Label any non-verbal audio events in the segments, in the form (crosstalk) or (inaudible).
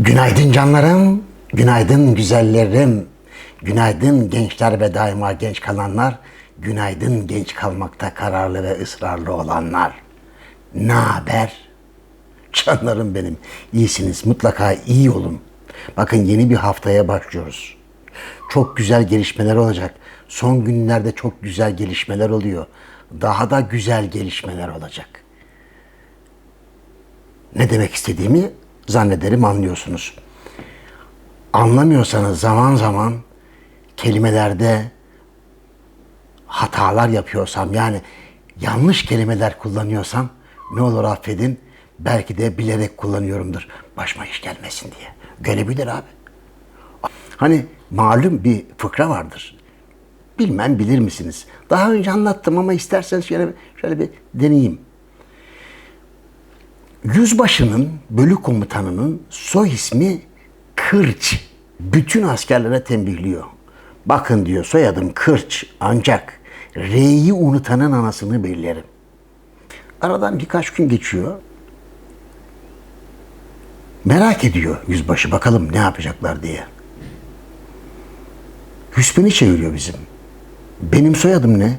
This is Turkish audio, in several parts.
Günaydın canlarım, günaydın güzellerim, günaydın gençler ve daima genç kalanlar, günaydın genç kalmakta kararlı ve ısrarlı olanlar. Ne haber? Canlarım benim, iyisiniz, mutlaka iyi olun. Bakın yeni bir haftaya başlıyoruz. Çok güzel gelişmeler olacak. Son günlerde çok güzel gelişmeler oluyor. Daha da güzel gelişmeler olacak. Ne demek istediğimi zannederim anlıyorsunuz. Anlamıyorsanız zaman zaman kelimelerde hatalar yapıyorsam yani yanlış kelimeler kullanıyorsam ne olur affedin. Belki de bilerek kullanıyorumdur. Başıma iş gelmesin diye. Gelebilir abi. Hani malum bir fıkra vardır. Bilmem bilir misiniz? Daha önce anlattım ama isterseniz şöyle, şöyle bir deneyeyim. Yüzbaşının, bölük komutanının soy ismi Kırç. Bütün askerlere tembihliyor. Bakın diyor soyadım Kırç ancak R'yi unutanın anasını bellerim. Aradan birkaç gün geçiyor. Merak ediyor yüzbaşı bakalım ne yapacaklar diye. Hüsmen'i çeviriyor bizim. Benim soyadım ne?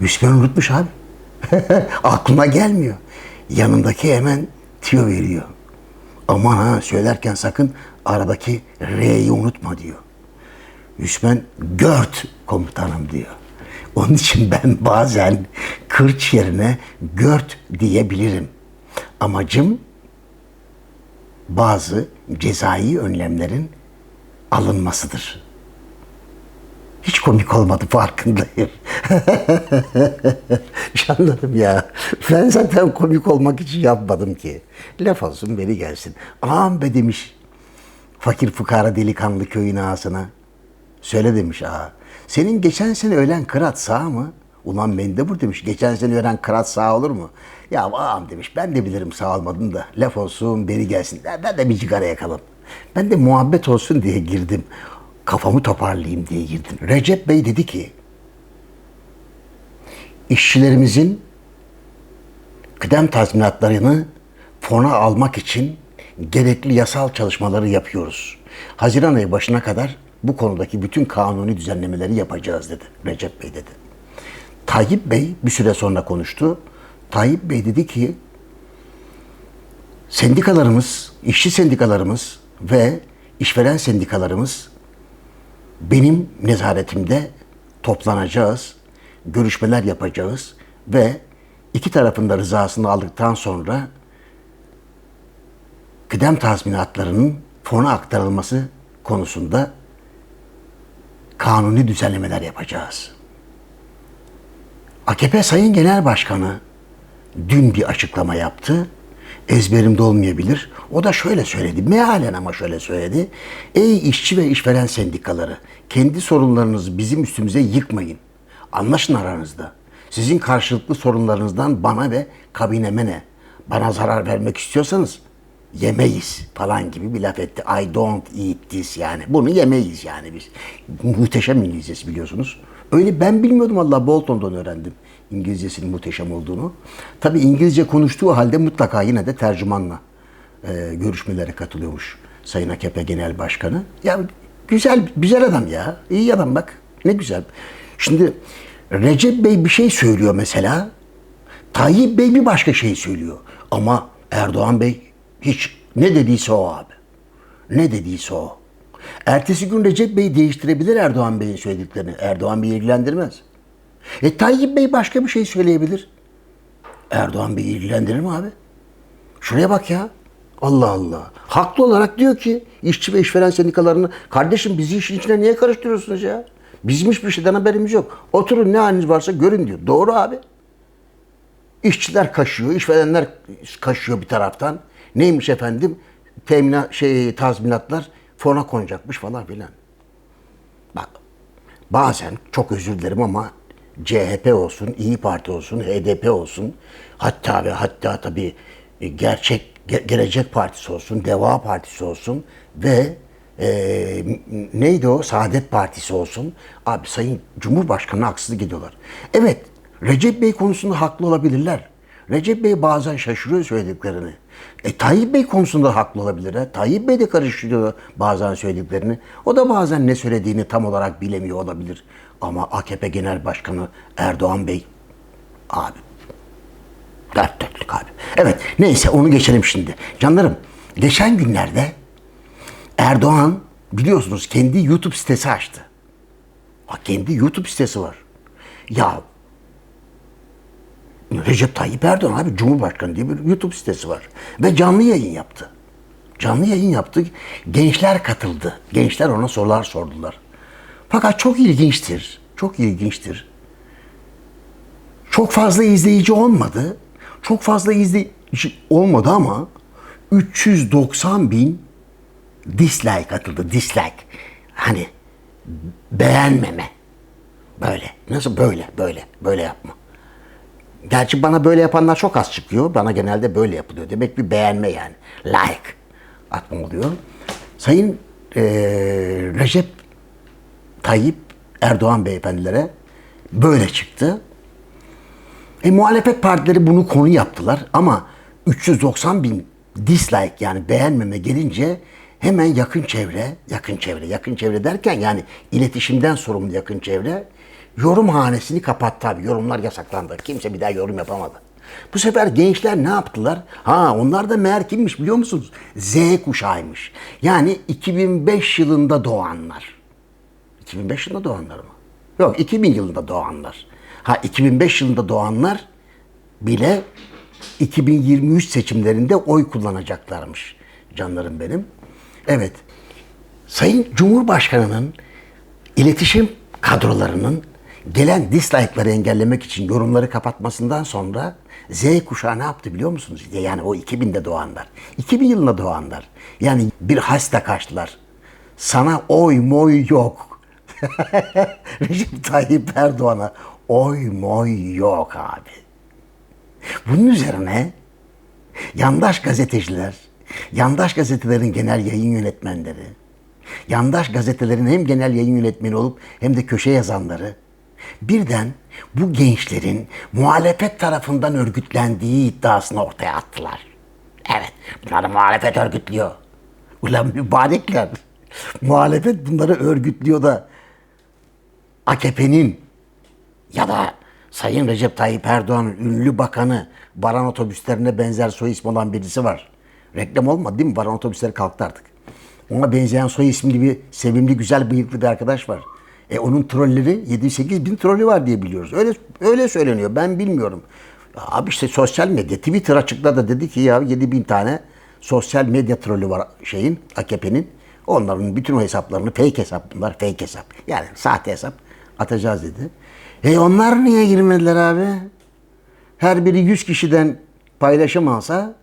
Hüsmen unutmuş abi. (laughs) Aklıma gelmiyor. Yanındaki hemen tüyo veriyor. Aman ha söylerken sakın aradaki R'yi unutma diyor. Hüsmen Gört komutanım diyor. Onun için ben bazen kırç yerine Gört diyebilirim. Amacım bazı cezai önlemlerin alınmasıdır. Hiç komik olmadı farkındayım. (laughs) Canlarım ya. Ben zaten komik olmak için yapmadım ki. Laf olsun beri gelsin. Ağam be demiş. Fakir fukara delikanlı köyün ağasına. Söyle demiş ağa. Senin geçen sene ölen kırat sağ mı? Ulan mendebur demiş. Geçen sene ölen kırat sağ olur mu? Ya ağam demiş. Ben de bilirim sağ olmadım da. Laf olsun beri gelsin. Ben de bir cigara yakalım. Ben de muhabbet olsun diye girdim. Kafamı toparlayayım diye girdim. Recep Bey dedi ki işçilerimizin kıdem tazminatlarını fona almak için gerekli yasal çalışmaları yapıyoruz. Haziran ayı başına kadar bu konudaki bütün kanuni düzenlemeleri yapacağız dedi Recep Bey dedi. Tayyip Bey bir süre sonra konuştu. Tayyip Bey dedi ki sendikalarımız, işçi sendikalarımız ve işveren sendikalarımız benim nezaretimde toplanacağız, görüşmeler yapacağız ve iki tarafın da rızasını aldıktan sonra kıdem tazminatlarının fona aktarılması konusunda kanuni düzenlemeler yapacağız. AKP Sayın Genel Başkanı dün bir açıklama yaptı. Ezberimde olmayabilir. O da şöyle söyledi. Mealen ama şöyle söyledi. Ey işçi ve işveren sendikaları, kendi sorunlarınızı bizim üstümüze yıkmayın. Anlaşın aranızda. Sizin karşılıklı sorunlarınızdan bana ve kabineme ne? Bana zarar vermek istiyorsanız yemeyiz falan gibi bir laf etti. I don't eat this yani. Bunu yemeyiz yani biz. Muhteşem İngilizcesi biliyorsunuz. Öyle ben bilmiyordum Allah Bolton'dan öğrendim İngilizcesinin muhteşem olduğunu. Tabi İngilizce konuştuğu halde mutlaka yine de tercümanla e, görüşmelere katılıyormuş Sayın AKP Genel Başkanı. Ya güzel güzel adam ya. İyi adam bak. Ne güzel. Şimdi Recep Bey bir şey söylüyor mesela. Tayyip Bey bir başka şey söylüyor. Ama Erdoğan Bey hiç ne dediyse o abi. Ne dediyse o. Ertesi gün Recep Bey değiştirebilir Erdoğan Bey'in söylediklerini. Erdoğan Bey'i ilgilendirmez. E Tayyip Bey başka bir şey söyleyebilir. Erdoğan Bey'i ilgilendirir mi abi? Şuraya bak ya. Allah Allah. Haklı olarak diyor ki işçi ve işveren sendikalarını kardeşim bizi işin içine niye karıştırıyorsunuz ya? Bizim hiçbir şeyden haberimiz yok. Oturun ne haliniz varsa görün diyor. Doğru abi. İşçiler kaşıyor, işverenler kaşıyor bir taraftan. Neymiş efendim? Temina, şey, tazminatlar fona konacakmış falan filan. Bak bazen çok özür dilerim ama CHP olsun, İyi Parti olsun, HDP olsun, hatta ve hatta tabii e, gerçek Ge- Gelecek Partisi olsun, Deva Partisi olsun ve e, neydi o? Saadet Partisi olsun. Abi Sayın Cumhurbaşkanı'na haksızlık ediyorlar. Evet, Recep Bey konusunda haklı olabilirler. Recep Bey bazen şaşırıyor söylediklerini. E, Tayyip Bey konusunda haklı olabilir. Ha? Tayyip Bey de karıştırıyor bazen söylediklerini. O da bazen ne söylediğini tam olarak bilemiyor olabilir. Ama AKP Genel Başkanı Erdoğan Bey abi dört dörtlük abi. Evet neyse onu geçelim şimdi. Canlarım geçen günlerde Erdoğan biliyorsunuz kendi YouTube sitesi açtı. Ha, kendi YouTube sitesi var. Ya Recep Tayyip Erdoğan abi Cumhurbaşkanı diye bir YouTube sitesi var. Ve canlı yayın yaptı. Canlı yayın yaptı. Gençler katıldı. Gençler ona sorular sordular. Fakat çok ilginçtir. Çok ilginçtir. Çok fazla izleyici olmadı. Çok fazla izleyici olmadı ama 390 bin dislike atıldı. Dislike. Hani beğenmeme. Böyle. Nasıl böyle? Böyle. Böyle yapma. Gerçi bana böyle yapanlar çok az çıkıyor. Bana genelde böyle yapılıyor. Demek bir beğenme yani. Like atma oluyor. Sayın eee, Recep Tayyip Erdoğan beyefendilere böyle çıktı. E, muhalefet partileri bunu konu yaptılar ama 390 bin dislike yani beğenmeme gelince hemen yakın çevre, yakın çevre, yakın çevre derken yani iletişimden sorumlu yakın çevre yorum hanesini kapattı abi. Yorumlar yasaklandı. Kimse bir daha yorum yapamadı. Bu sefer gençler ne yaptılar? Ha onlar da meğer kimmiş biliyor musunuz? Z kuşağıymış. Yani 2005 yılında doğanlar. 2005 yılında doğanlar mı? Yok 2000 yılında doğanlar. Ha 2005 yılında doğanlar bile 2023 seçimlerinde oy kullanacaklarmış canlarım benim. Evet. Sayın Cumhurbaşkanı'nın iletişim kadrolarının gelen dislike'ları engellemek için yorumları kapatmasından sonra Z kuşağı ne yaptı biliyor musunuz? Yani o 2000'de doğanlar. 2000 yılında doğanlar. Yani bir hasta kaçtılar. Sana oy moy yok. (laughs) Recep Tayyip Erdoğan'a oy moy yok abi. Bunun üzerine yandaş gazeteciler, yandaş gazetelerin genel yayın yönetmenleri, yandaş gazetelerin hem genel yayın yönetmeni olup hem de köşe yazanları birden bu gençlerin muhalefet tarafından örgütlendiği iddiasını ortaya attılar. Evet, bunları muhalefet örgütlüyor. Ulan mübarekler. Muhalefet bunları örgütlüyor da AKP'nin ya da Sayın Recep Tayyip Erdoğan'ın ünlü bakanı Baran otobüslerine benzer soy ismi olan birisi var. Reklam olmadı değil mi? Baran otobüsleri kalktı artık. Ona benzeyen soy isimli bir sevimli güzel bıyıklı bir arkadaş var. E onun trolleri 7-8 bin trolü var diye biliyoruz. Öyle öyle söyleniyor. Ben bilmiyorum. Abi işte sosyal medya Twitter açıkladı dedi ki ya 7 bin tane sosyal medya trolü var şeyin AKP'nin. Onların bütün o hesaplarını fake hesap bunlar fake hesap. Yani sahte hesap atacağız dedi. E onlar niye girmediler abi? Her biri 100 kişiden paylaşım alsa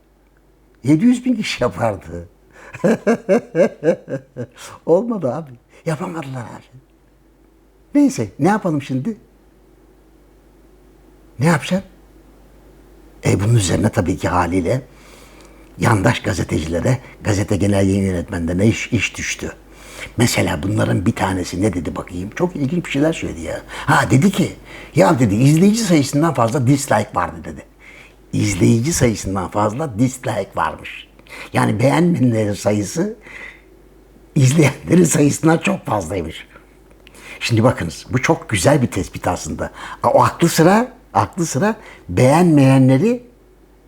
700 bin kişi yapardı. (laughs) Olmadı abi. Yapamadılar abi. Neyse ne yapalım şimdi? Ne yapacaksın? E bunun üzerine tabii ki haliyle yandaş gazetecilere, gazete genel yayın yönetmenlerine iş, iş düştü. Mesela bunların bir tanesi ne dedi bakayım? Çok ilginç bir şeyler söyledi ya. Ha dedi ki, ya dedi izleyici sayısından fazla dislike vardı dedi. İzleyici sayısından fazla dislike varmış. Yani beğenmeyenlerin sayısı izleyenlerin sayısından çok fazlaymış. Şimdi bakınız bu çok güzel bir tespit aslında. O aklı sıra aklı sıra beğenmeyenleri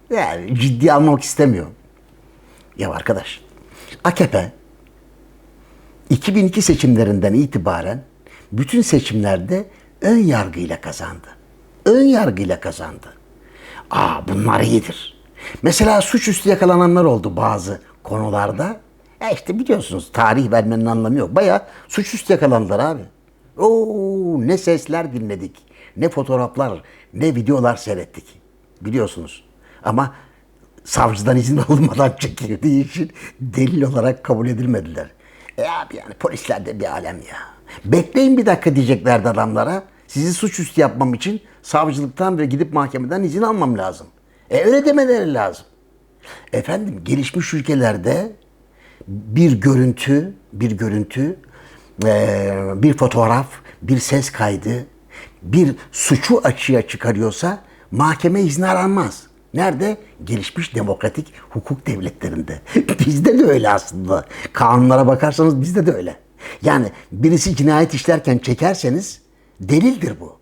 yani ciddi almak istemiyor. Ya arkadaş AKP 2002 seçimlerinden itibaren bütün seçimlerde ön yargıyla kazandı. Ön yargıyla kazandı. Aa bunlar iyidir. Mesela suçüstü yakalananlar oldu bazı konularda. Ya işte biliyorsunuz tarih vermenin anlamı yok. Baya suçüstü yakalandılar abi. Oo ne sesler dinledik. Ne fotoğraflar, ne videolar seyrettik. Biliyorsunuz. Ama savcıdan izin alınmadan (laughs) çekildiği için delil olarak kabul edilmediler. E abi yani polisler de bir alem ya. Bekleyin bir dakika diyeceklerdi adamlara. Sizi suçüstü yapmam için savcılıktan ve gidip mahkemeden izin almam lazım. E öyle demeleri lazım. Efendim gelişmiş ülkelerde bir görüntü, bir görüntü, eee, bir fotoğraf, bir ses kaydı, bir suçu açığa çıkarıyorsa mahkeme izni aranmaz. Nerede? Gelişmiş demokratik hukuk devletlerinde. (laughs) bizde de öyle aslında. Kanunlara bakarsanız bizde de öyle. Yani birisi cinayet işlerken çekerseniz delildir bu.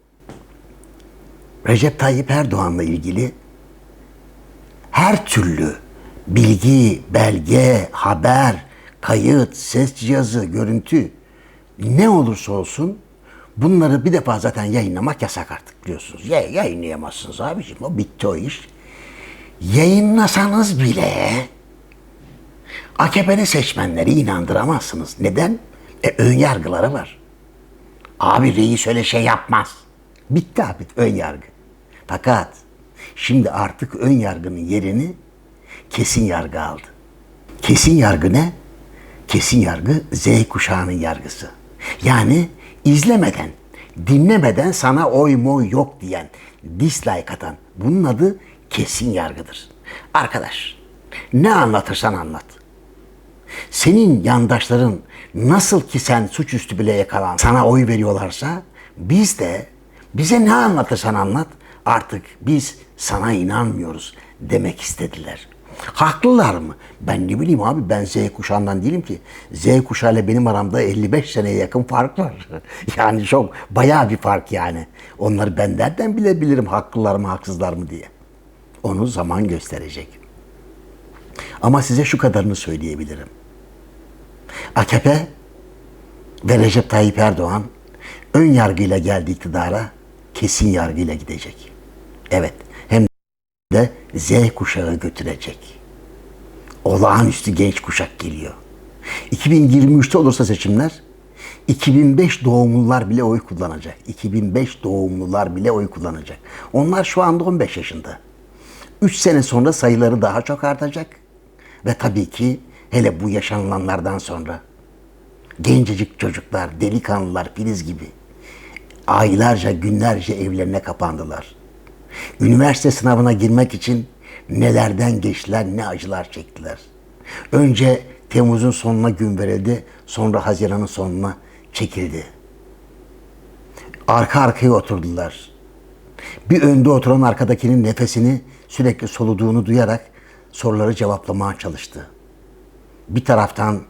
Recep Tayyip Erdoğan'la ilgili her türlü bilgi, belge, haber, kayıt, ses cihazı, görüntü ne olursa olsun bunları bir defa zaten yayınlamak yasak artık biliyorsunuz. Ya, yayınlayamazsınız abiciğim o bitti o iş. Yayınlasanız bile AKP'li seçmenleri inandıramazsınız. Neden? E, ön yargıları var. Abi reis öyle şey yapmaz. Bitti abi ön yargı. Fakat şimdi artık ön yargının yerini kesin yargı aldı. Kesin yargı ne? Kesin yargı Z kuşağının yargısı. Yani izlemeden, dinlemeden sana oy moy yok diyen, dislike atan. Bunun adı kesin yargıdır. Arkadaş, ne anlatırsan anlat. Senin yandaşların nasıl ki sen suçüstü bile yakalan sana oy veriyorlarsa biz de bize ne anlatırsan anlat artık biz sana inanmıyoruz demek istediler. Haklılar mı? Ben ne bileyim abi ben Z kuşağından değilim ki. Z kuşağıyla benim aramda 55 seneye yakın fark var. (laughs) Yani çok bayağı bir fark yani. Onları ben nereden bilebilirim haklılar mı haksızlar mı diye. Onu zaman gösterecek. Ama size şu kadarını söyleyebilirim. AKP ve Recep Tayyip Erdoğan ön yargıyla geldi iktidara, kesin yargıyla gidecek. Evet, hem de Z kuşağı götürecek. Olağanüstü genç kuşak geliyor. 2023'te olursa seçimler 2005 doğumlular bile oy kullanacak. 2005 doğumlular bile oy kullanacak. Onlar şu anda 15 yaşında. 3 sene sonra sayıları daha çok artacak. Ve tabii ki hele bu yaşanılanlardan sonra gencecik çocuklar, delikanlılar, filiz gibi aylarca, günlerce evlerine kapandılar. Üniversite sınavına girmek için nelerden geçtiler, ne acılar çektiler. Önce Temmuz'un sonuna gün verildi, sonra Haziran'ın sonuna çekildi. Arka arkaya oturdular. Bir önde oturan arkadakinin nefesini sürekli soluduğunu duyarak soruları cevaplamaya çalıştı. Bir taraftan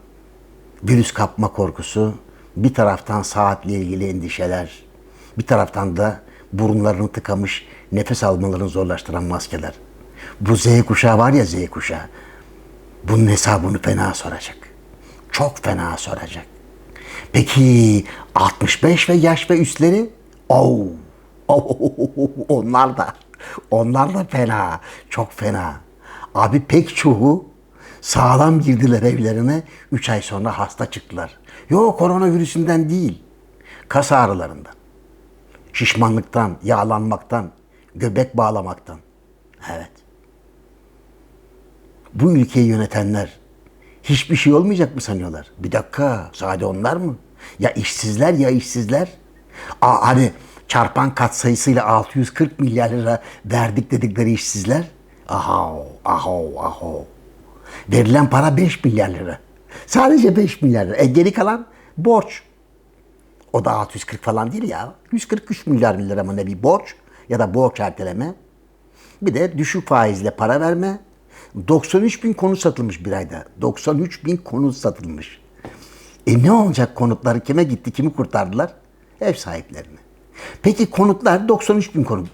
virüs kapma korkusu, bir taraftan saatle ilgili endişeler, bir taraftan da burunlarını tıkamış, nefes almalarını zorlaştıran maskeler. Bu Z kuşağı var ya Z kuşağı, bunun hesabını fena soracak. Çok fena soracak. Peki 65 ve yaş ve üstleri? Oh, oh, (laughs) onlar da, onlar da fena, çok fena. Abi pek çoğu sağlam girdiler evlerine, 3 ay sonra hasta çıktılar. Yok koronavirüsünden değil, kas ağrılarından, şişmanlıktan, yağlanmaktan, göbek bağlamaktan. Evet. Bu ülkeyi yönetenler hiçbir şey olmayacak mı sanıyorlar? Bir dakika, sadece onlar mı? Ya işsizler ya işsizler. Aa, hani çarpan katsayısıyla 640 milyar lira verdik dedikleri işsizler. Aho, aho, aho. Verilen para 5 milyar lira. Sadece 5 milyar lira. E geri kalan borç. O da 640 falan değil ya. 143 milyar lira mı ne bir borç ya da borç erteleme. Bir de düşük faizle para verme. 93 bin konut satılmış bir ayda. 93 bin konut satılmış. E ne olacak konutları kime gitti, kimi kurtardılar? Ev sahiplerini. Peki konutlar 93 bin konut.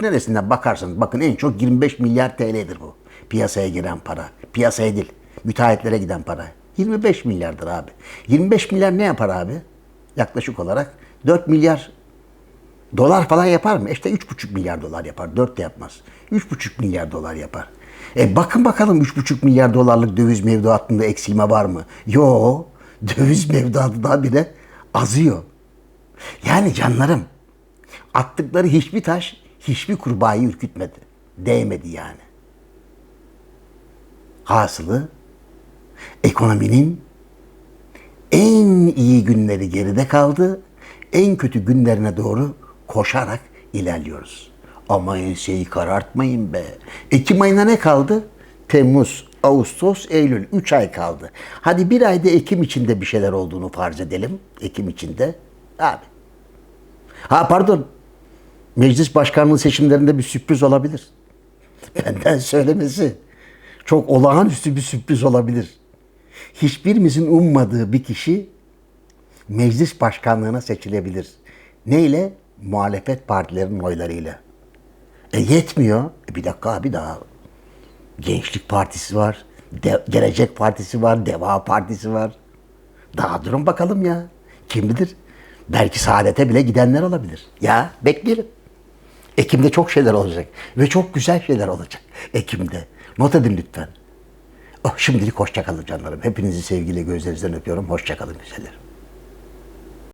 Neresinden bakarsanız bakın en çok 25 milyar TL'dir bu. Piyasaya giren para. Piyasaya değil. Müteahhitlere giden para. 25 milyardır abi. 25 milyar ne yapar abi? Yaklaşık olarak 4 milyar dolar falan yapar mı? İşte 3,5 milyar dolar yapar. 4 de yapmaz. 3,5 milyar dolar yapar. E bakın bakalım 3,5 milyar dolarlık döviz mevduatında eksilme var mı? Yo, döviz mevduatı daha bile azıyor. Yani canlarım, attıkları hiçbir taş hiçbir kurbağayı ürkütmedi. Değmedi yani. Hasılı ekonominin en iyi günleri geride kaldı. En kötü günlerine doğru koşarak ilerliyoruz. Ama enseyi karartmayın be. Ekim ayına ne kaldı? Temmuz, Ağustos, Eylül. 3 ay kaldı. Hadi bir ayda Ekim içinde bir şeyler olduğunu farz edelim. Ekim içinde. Abi. Ha pardon. Meclis başkanlığı seçimlerinde bir sürpriz olabilir. Benden söylemesi. Çok olağanüstü bir sürpriz olabilir. Hiçbirimizin ummadığı bir kişi meclis başkanlığına seçilebilir. Neyle? Muhalefet partilerinin oylarıyla. E yetmiyor. E bir dakika bir daha. Gençlik Partisi var. De- Gelecek Partisi var. Deva Partisi var. Daha durun bakalım ya. Kim bilir? Belki saadete bile gidenler olabilir. Ya bekleyelim. Ekim'de çok şeyler olacak. Ve çok güzel şeyler olacak. Ekim'de. Not edin lütfen. Oh, şimdilik hoşçakalın canlarım. Hepinizi sevgiyle gözlerinizden öpüyorum. Hoşçakalın güzellerim.